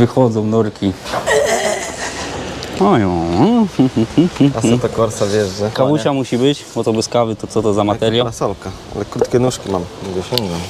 Wychodzą norki. Ojo. Assetto Corsa wjeżdża. Kawusia musi być, bo to bez kawy to co to za materiał? Parasolka, ale krótkie nóżki mam, nie dosięgam.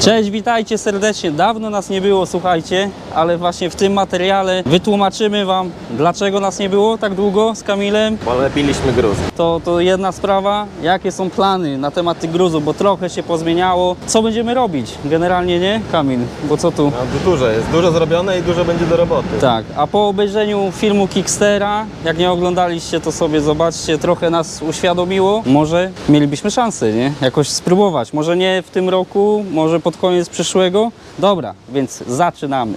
Cześć, witajcie serdecznie. Dawno nas nie było, słuchajcie, ale właśnie w tym materiale wytłumaczymy Wam, dlaczego nas nie było tak długo z Kamilem. Bo lepiliśmy gruz. To, to jedna sprawa, jakie są plany na temat tych gruzów, bo trochę się pozmieniało. Co będziemy robić? Generalnie nie, Kamil, bo co tu? No, dużo jest, dużo zrobione i dużo będzie do roboty. Tak, a po obejrzeniu filmu Kickstera, jak nie oglądaliście, to sobie zobaczcie, trochę nas uświadomiło. Może mielibyśmy szansę, nie? Jakoś spróbować. Może nie w tym roku, może pod koniec przyszłego. Dobra, więc zaczynamy.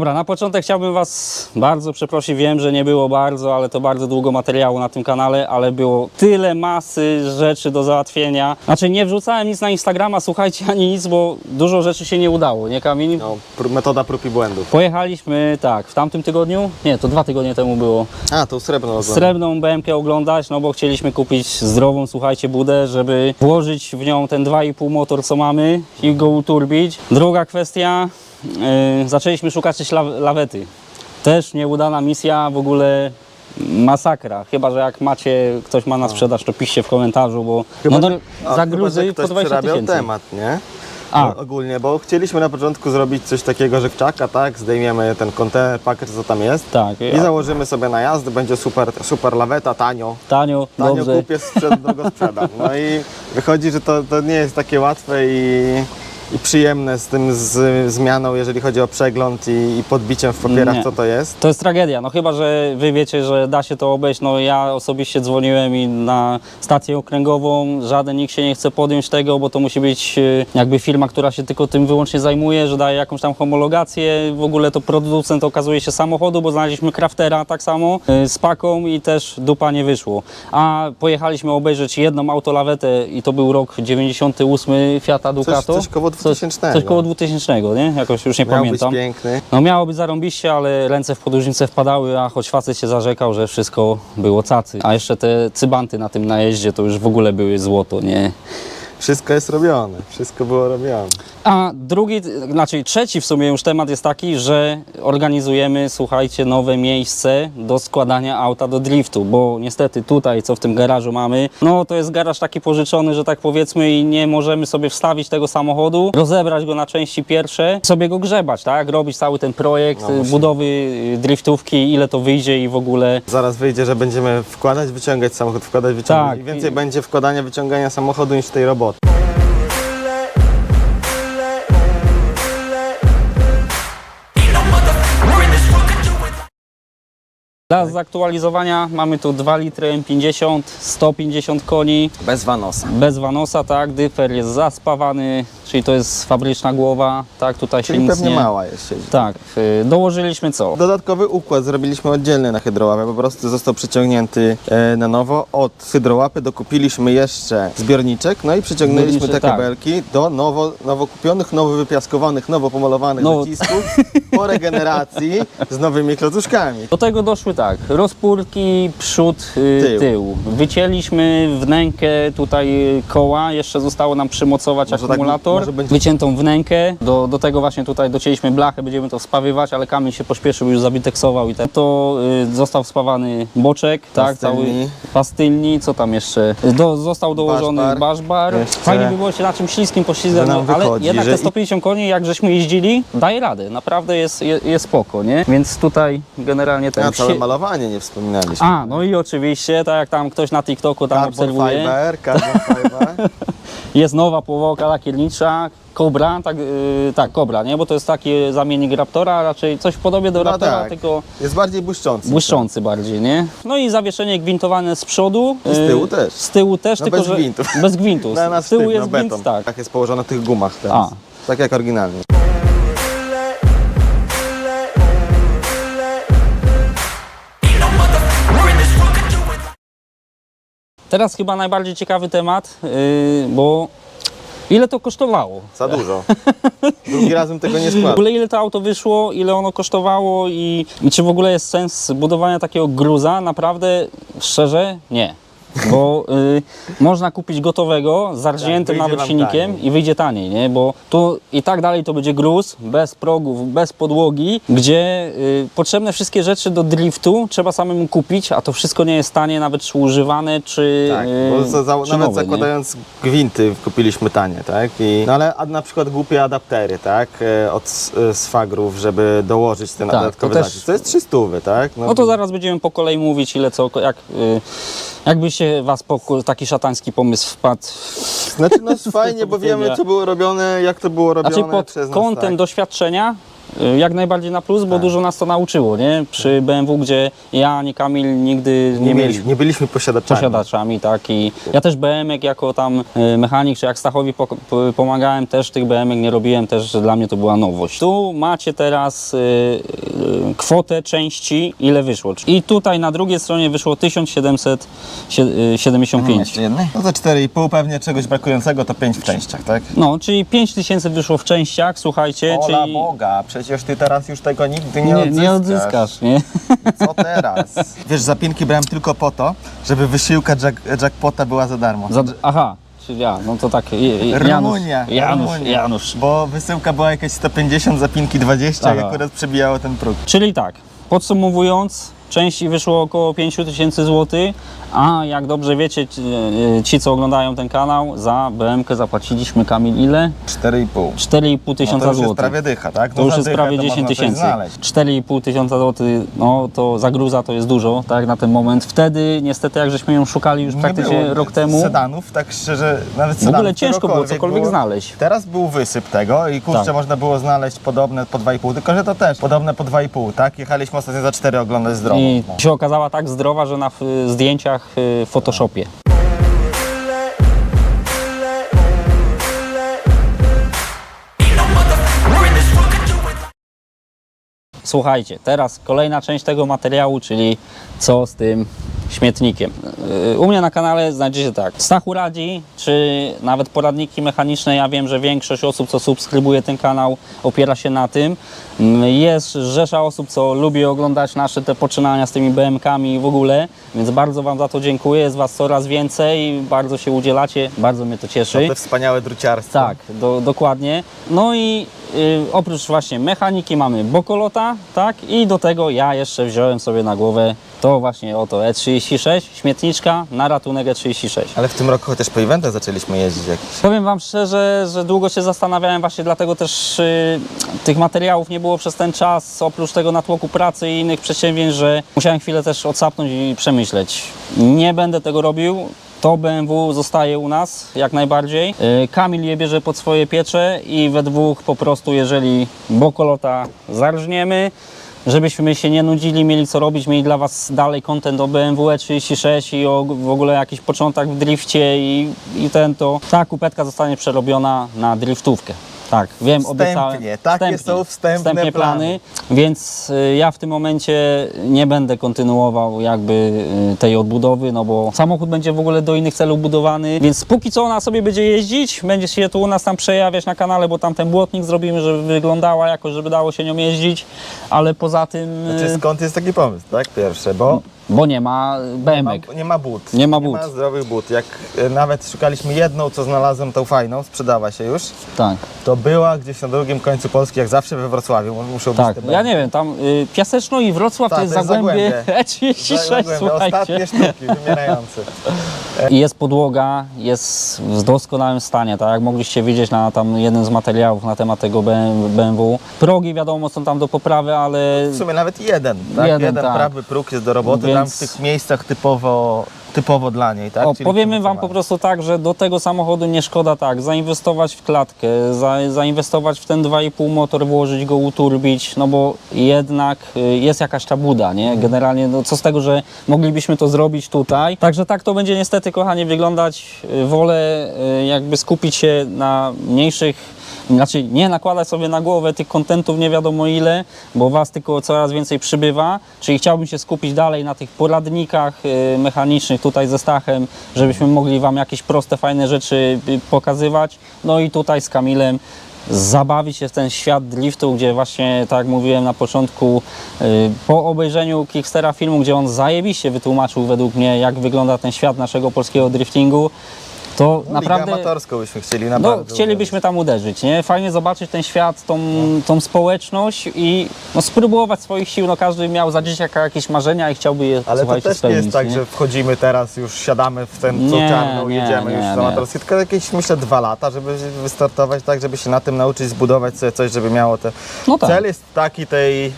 Dobra, na początek chciałbym Was bardzo przeprosić. Wiem, że nie było bardzo, ale to bardzo długo materiału na tym kanale, ale było tyle masy rzeczy do załatwienia. Znaczy, nie wrzucałem nic na Instagrama, słuchajcie, ani nic, bo dużo rzeczy się nie udało, nie Kamil? No, pr- metoda prób i błędów. Pojechaliśmy, tak, w tamtym tygodniu, nie, to dwa tygodnie temu było, A, to srebrno oglądam. srebrną BMK oglądać, no bo chcieliśmy kupić zdrową, słuchajcie, budę, żeby włożyć w nią ten 2,5 motor, co mamy i go uturbić. Druga kwestia, zaczęliśmy szukać też law- lawety. Też nieudana misja, w ogóle masakra. Chyba, że jak macie, ktoś ma na sprzedaż, to piszcie w komentarzu, bo Chyba, no, no, a, za chyba, gruzy że po ktoś 20 przerabiał tysięcy. temat, nie? A. O- Ogólnie, bo chcieliśmy na początku zrobić coś takiego, że w czaka, tak, zdejmiemy ten kontener, pakiet, co tam jest Tak, i ja- założymy sobie na jazdę, będzie super, super laweta, tanio. Tanio, Tanio dobrze. kupię, sprzed, drogo sprzedam. No i wychodzi, że to, to nie jest takie łatwe i, i przyjemne z tym z, zmianą, jeżeli chodzi o przegląd i, i podbiciem w papierach, Nie. co to jest. To jest tragedia, no chyba, że wy wiecie, że da się to obejść, no ja osobiście dzwoniłem i na stację okręgową, żaden nikt się nie chce podjąć tego, bo to musi być e, jakby firma, która się tylko tym wyłącznie zajmuje, że daje jakąś tam homologację, w ogóle to producent okazuje się samochodu, bo znaleźliśmy Craftera tak samo e, z paką i też dupa nie wyszło. A pojechaliśmy obejrzeć jedną autolawetę i to był rok 98 Fiata Ducato. coś koło 2000. Coś, coś koło 2000, nie? Jakoś już nie Miał pamiętam. być piękny. No miało być zarąbiście, ale ręce w podróżnicę wpadały, a choć facet się zarzekał, że wszystko było cacy. A jeszcze te cybanty na tym najeździe to już w ogóle były złoto, nie? Wszystko jest robione, wszystko było robione. A drugi, znaczy trzeci w sumie już temat jest taki, że organizujemy, słuchajcie, nowe miejsce do składania auta do driftu, bo niestety tutaj, co w tym garażu mamy, no to jest garaż taki pożyczony, że tak powiedzmy i nie możemy sobie wstawić tego samochodu, rozebrać go na części pierwsze, sobie go grzebać, tak? Robić cały ten projekt No, budowy y, driftówki, ile to wyjdzie i w ogóle Zaraz wyjdzie, że będziemy wkładać, wyciągać samochód, wkładać, wyciągać. Tak. I więcej będzie wkładania, wyciągania samochodu niż tej roboty. народ. Dla zaktualizowania mamy tu 2 litry M50, 150 koni, Bez vanosa. bez vanosa, tak, dyfer jest zaspawany, czyli to jest fabryczna głowa, tak, tutaj Czyli się nic pewnie nie... mała jest siedzi. Tak, y, dołożyliśmy co? Dodatkowy układ zrobiliśmy oddzielny na hydrołapę, po prostu został przyciągnięty e, na nowo. Od hydrołapy dokupiliśmy jeszcze zbiorniczek, no i przyciągnęliśmy te tak. kabelki do nowo, nowo kupionych, nowo wypiaskowanych, nowo pomalowanych Nowo- nacisków po regeneracji z nowymi klocuszkami. Do tego doszły tak, rozpórki, przód, y, Tył. tył. Wycięliśmy wnękę tutaj y, koła, jeszcze zostało nam przymocować Może tak- akumulator, może będzie- wyciętą wnękę, do, do tego właśnie tutaj docięliśmy blachę, będziemy to spawywać, ale Kamil się pośpieszył, już zabiteksował i tak. To y, został spawany boczek, tak, cały Pastylni. pastylni, co tam jeszcze? Do, został dołożony Baszbar. baszbar. Jeszcze- Fajnie by było się na czymś śliskim poślizgać, Że no, ale wychodzi, jednak że te i- 150 koni, jak żeśmy jeździli, daje radę, naprawdę jest, jest, jest spoko, nie? Więc tutaj generalnie ten... A całe malowanie nie wspominaliśmy. a, no i oczywiście, tak jak tam ktoś na TikToku tam Carbon obserwuje, fiber, carbon fiber. jest nowa pływałka lakiernicza, Cobra, tak, yy, tak, Cobra, nie? Bo to jest taki zamiennik Raptora, raczej coś podobie do No Raptora, tak. tylko Jest bardziej błyszczący. błyszczący bardziej, nie? No i zawieszenie gwintowane z przodu. I z yy, tyłu też. Z tyłu też, No tylko bez że... gwintów. Bez gwintów. Na nas z tyłu sztywno, jest gwint, beton. tak. Tak jest położone w tych gumach teraz. A. Tak jak oryginalnie. Teraz chyba najbardziej ciekawy temat, yy, bo Ile to kosztowało? Za dużo. Drugi raz bym tego nie W składał. ogóle ile to auto wyszło, ile ono kosztowało i, i czy w ogóle jest sens budowania takiego gruza? Naprawdę, szczerze, nie. Bo y, można kupić gotowego, zarżniętym Tak, nawet silnikiem taniej. i wyjdzie taniej, nie? Bo tu i tak dalej to będzie gruz, bez progów, bez podłogi, gdzie y, potrzebne wszystkie rzeczy do driftu trzeba samemu kupić, a to wszystko nie jest tanie, nawet czy używane, czy, Tak, y, bo za, za, czy nawet nowe, nie? zakładając gwinty kupiliśmy tanie, tak? I, no ale a na przykład głupie adaptery, tak? E, Od swagrów, żeby dołożyć ten Tak, dodatkowy to też- zacisk. To jest 300, tak? No to zaraz będziemy po kolei mówić, ile co, jak, y, jakby was po, taki szatański pomysł wpadł. Znaczy no fajnie, bo wiemy co było robione, jak to było robione Znaczy pod przez nas, kątem tak. doświadczenia jak najbardziej na plus, bo Tak. dużo nas to nauczyło, nie? Przy BMW, gdzie ja ani Kamil nigdy nie, nie, mieliśmy mieli, nie byliśmy posiadaczami. posiadaczami, tak? I ja też BM-ek jako tam y, mechanik, czy jak Stachowi po, po, pomagałem, też tych BM-ek nie robiłem, też dla mnie to była nowość. Tu macie teraz y, y, kwotę części, ile wyszło. I tutaj na drugiej stronie wyszło 1775. jednej? No to 4,5 pewnie czegoś brakującego to 5 w częściach, tak? No, czyli 5000 wyszło w częściach, słuchajcie, Ola czyli... Boga, przecież ty teraz już tego nigdy nie, Nie, odzyskasz. nie odzyskasz, nie? Co teraz? Wiesz, zapinki brałem tylko po to, żeby wysiłka jack, jackpota była za darmo. Za, aha, czyli ja, no to tak, i- i- Janusz, Rumunia, Janusz, Rumunia. Janusz. Bo wysyłka była jakieś 150, zapinki 20 i Aha. akurat przebijało ten próg. Czyli tak, podsumowując, części wyszło około 5000 zł, a jak dobrze wiecie, ci, e, ci co oglądają ten kanał, za BMK zapłaciliśmy Kamil ile? 4,5. 4,5 No tysiąca to już jest złotych. prawie dycha, tak? To No już za jest dychę prawie to 10 można coś tysięcy. znaleźć. 4,5 tysiąca złotych, no to za gruza to jest dużo, tak na ten moment. Wtedy niestety jak żeśmy ją szukali już Nie praktycznie było rok temu, Sedanów, tak szczerze, nawet w sedanów. ogóle ciężko było cokolwiek było- znaleźć. Teraz był wysyp tego i kurczę, Tak. można było znaleźć podobne po 2,5, tylko że to też podobne po 2,5, tak? Jechaliśmy ostatnio za 4 oglądać zdrowo. I się okazała tak zdrowa, że na zdjęciach y, w Photoshopie. Słuchajcie, teraz kolejna część tego materiału, czyli co z tym śmietnikiem. Yy, U mnie na kanale znajdziecie tak, Stachu radzi, czy nawet poradniki mechaniczne. Ja wiem, że większość osób, co subskrybuje ten kanał, opiera się na tym. Mm, Jest rzesza osób, co lubi oglądać nasze te poczynania z tymi BM-kami i w ogóle, więc bardzo Wam za to dziękuję. Jest Was coraz więcej, bardzo się udzielacie, bardzo mnie to cieszy. To wspaniałe druciarstwo. Tak, do, dokładnie. No i y, oprócz właśnie mechaniki mamy Bokolota, tak? I do tego ja jeszcze wziąłem sobie na głowę to właśnie oto E36, śmietniczka na ratunek E E36. Ale w tym roku chociaż po eventach zaczęliśmy jeździć jakieś. Powiem Wam szczerze, że długo się zastanawiałem, właśnie dlatego też y, tych materiałów nie było przez ten czas, oprócz tego natłoku pracy i innych przedsięwzięć, że musiałem chwilę też odsapnąć i przemyśleć. Nie będę tego robił. To BMW zostaje u nas jak najbardziej. Y, Kamil je bierze pod swoje piecze i we dwóch po prostu, jeżeli bokolota zarżniemy, żebyśmy się nie nudzili, mieli co robić, mieli dla Was dalej content o BMW E36 i o w ogóle jakiś początek w drifcie i, i ten to. Ta kupetka zostanie przerobiona na driftówkę. Tak, wiem, Wstępnie, obiecałem. takie są wstępne plany. Więc y, ja w tym momencie nie będę kontynuował jakby y, tej odbudowy, no bo samochód będzie w ogóle do innych celów budowany, więc póki co ona sobie będzie jeździć, będzie się tu u nas tam przejawiać na kanale, bo tam ten błotnik zrobimy, żeby wyglądała jakoś, żeby dało się nią jeździć, ale poza tym, y, Znaczy skąd jest taki pomysł, tak? Pierwsze, bo bo nie ma nie ma, BMK. nie ma but. Nie ma Nie but. ma zdrowych but. Jak e, nawet szukaliśmy jedną, co znalazłem, tą fajną, sprzedała się już, Tak, to była gdzieś na drugim końcu Polski, jak zawsze we Wrocławiu. Muszą tak. być te Ja nie wiem, tam y, Piaseczno i Wrocław Tak, to jest Zagłębie Zagłębie. E36, Zagłębie, słuchajcie. Ostatnie sztuki, wymierające. I Jest podłoga, jest w doskonałym stanie, tak jak mogliście widzieć na tam jednym z materiałów na temat tego BMW. Progi wiadomo są tam do poprawy, ale W sumie nawet jeden, tak? Jeden, Jeden, tak. prawy próg jest do roboty, tam w tych miejscach typowo, typowo dla niej, tak? o, Czyli powiemy Wam po prostu tak, że do tego samochodu nie szkoda tak, zainwestować w klatkę, za, zainwestować w ten 2,5 motor, włożyć go, uturbić, no bo jednak y, jest jakaś ta buda, nie? Generalnie, no co z tego, że moglibyśmy to zrobić tutaj. Także tak to będzie niestety, kochanie, wyglądać. Y, Wolę y, jakby skupić się na mniejszych znaczy nie nakładać sobie na głowę tych kontentów nie wiadomo ile, bo Was tylko coraz więcej przybywa, czyli chciałbym się skupić dalej na tych poradnikach y, mechanicznych tutaj ze Stachem, żebyśmy mogli Wam jakieś proste, fajne rzeczy y, pokazywać. No i tutaj z Kamilem zabawić się w ten świat driftu, gdzie właśnie, tak jak mówiłem na początku, y, po obejrzeniu Kickstera filmu, gdzie on zajebiście wytłumaczył według mnie, jak wygląda ten świat naszego polskiego driftingu, to No, naprawdę... Amatorską byśmy chcieli No, chcielibyśmy tam uderzyć, nie? Fajnie zobaczyć ten świat, tą, tą społeczność i no, spróbować swoich sił. No, każdy miał za dzieciaka jakieś marzenia i chciałby je Ale to słuchajcie, też nie spełnić. jest tak, że wchodzimy teraz, już siadamy w ten Nie, czarną, nie, jedziemy nie, już nie. amatorskie, tylko jakieś myślę dwa lata, żeby wystartować tak, żeby się na tym nauczyć, zbudować sobie coś, żeby miało te... No tak. Cel jest taki tej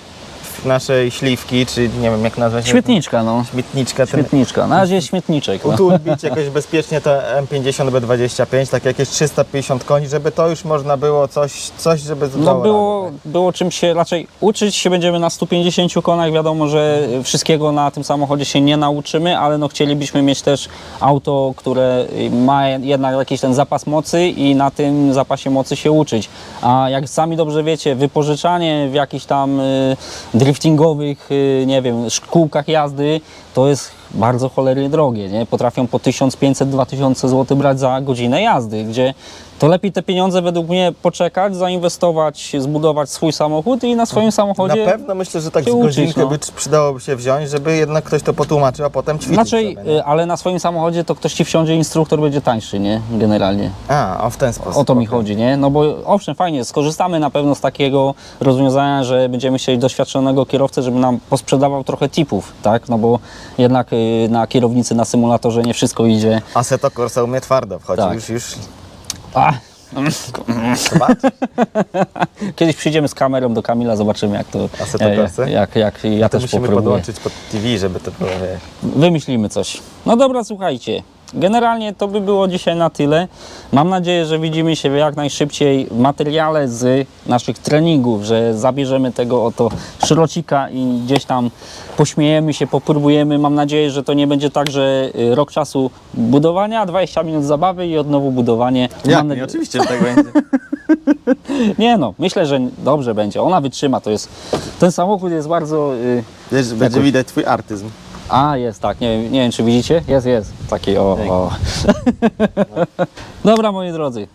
naszej śliwki, czy nie wiem jak nazwać. Śmietniczka, no. Śmietniczka, ten Śmietniczka. Na razie śmietniczek. No. utulbić jakoś bezpiecznie to M50 B25, tak jakieś 350 koni, żeby to już można było coś, coś żeby No było, radę, było czym się raczej uczyć się będziemy na 150 konach. Wiadomo, że wszystkiego na tym samochodzie się nie nauczymy, ale no chcielibyśmy mieć też auto, które ma jednak jakiś ten zapas mocy i na tym zapasie mocy się uczyć. A jak sami dobrze wiecie, wypożyczanie w jakichś tam y, driftingowych, y, nie wiem, szkółkach jazdy to jest bardzo cholernie drogie, nie? Potrafią po 1500-2000 zł brać za godzinę jazdy, gdzie to lepiej te pieniądze według mnie poczekać, zainwestować, zbudować swój samochód i na swoim samochodzie... Na pewno myślę, że tak z godzinkę no. by przydałoby się wziąć, żeby jednak ktoś to potłumaczył, a potem ćwiczyć Znaczy, sobie, y, ale na swoim samochodzie to ktoś ci wsiądzie, instruktor będzie tańszy, nie? Generalnie. A, o w ten sposób. O to mi chodzi, nie? No bo owszem, fajnie, skorzystamy na pewno z takiego rozwiązania, że będziemy chcieli doświadczonego kierowcę, żeby nam posprzedawał trochę tipów, tak? No bo jednak y, na kierownicy, na symulatorze nie wszystko idzie. Assetto Corsa u mnie twardo wchodzi, Tak. już, już A, kiedyś przyjdziemy z kamerą do Kamila, zobaczymy jak to... Assetto e, Corsę? Jak, jak ja To też musimy popróbuję. podłączyć pod TV, żeby to było. Wymyślimy coś. No dobra, słuchajcie. Generalnie to by było dzisiaj na tyle. Mam nadzieję, że widzimy się jak najszybciej w materiale z naszych treningów, że zabierzemy tego oto szrocika i gdzieś tam pośmiejemy się, popróbujemy. Mam nadzieję, że to nie będzie tak, że y, rok czasu budowania, 20 minut zabawy i od nowo budowanie. Mam nie, nadzie- oczywiście że tak będzie. nie no, myślę, że dobrze będzie. Ona wytrzyma. To jest, ten samochód jest bardzo... y, Wiesz, będzie Jakoś- widać twój artyzm. A, jest tak, nie, nie wiem czy widzicie? Jest, jest. Taki o. o. Dobra moi drodzy.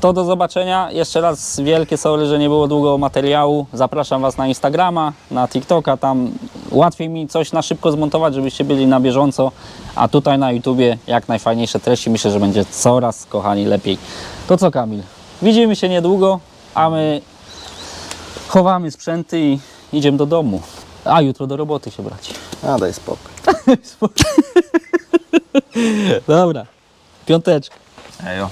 To do zobaczenia. Jeszcze raz wielkie sorry, że nie było długo materiału. Zapraszam Was na Instagrama, na TikToka. Tam łatwiej mi coś na szybko zmontować, żebyście byli na bieżąco. A tutaj na YouTubie jak najfajniejsze treści. Myślę, że będzie coraz, kochani, lepiej. To co, Kamil? Widzimy się niedługo, a my chowamy sprzęty i idziemy do domu. A jutro do roboty się brać. A daj spokój. Dobra. Piąteczka. Ejo.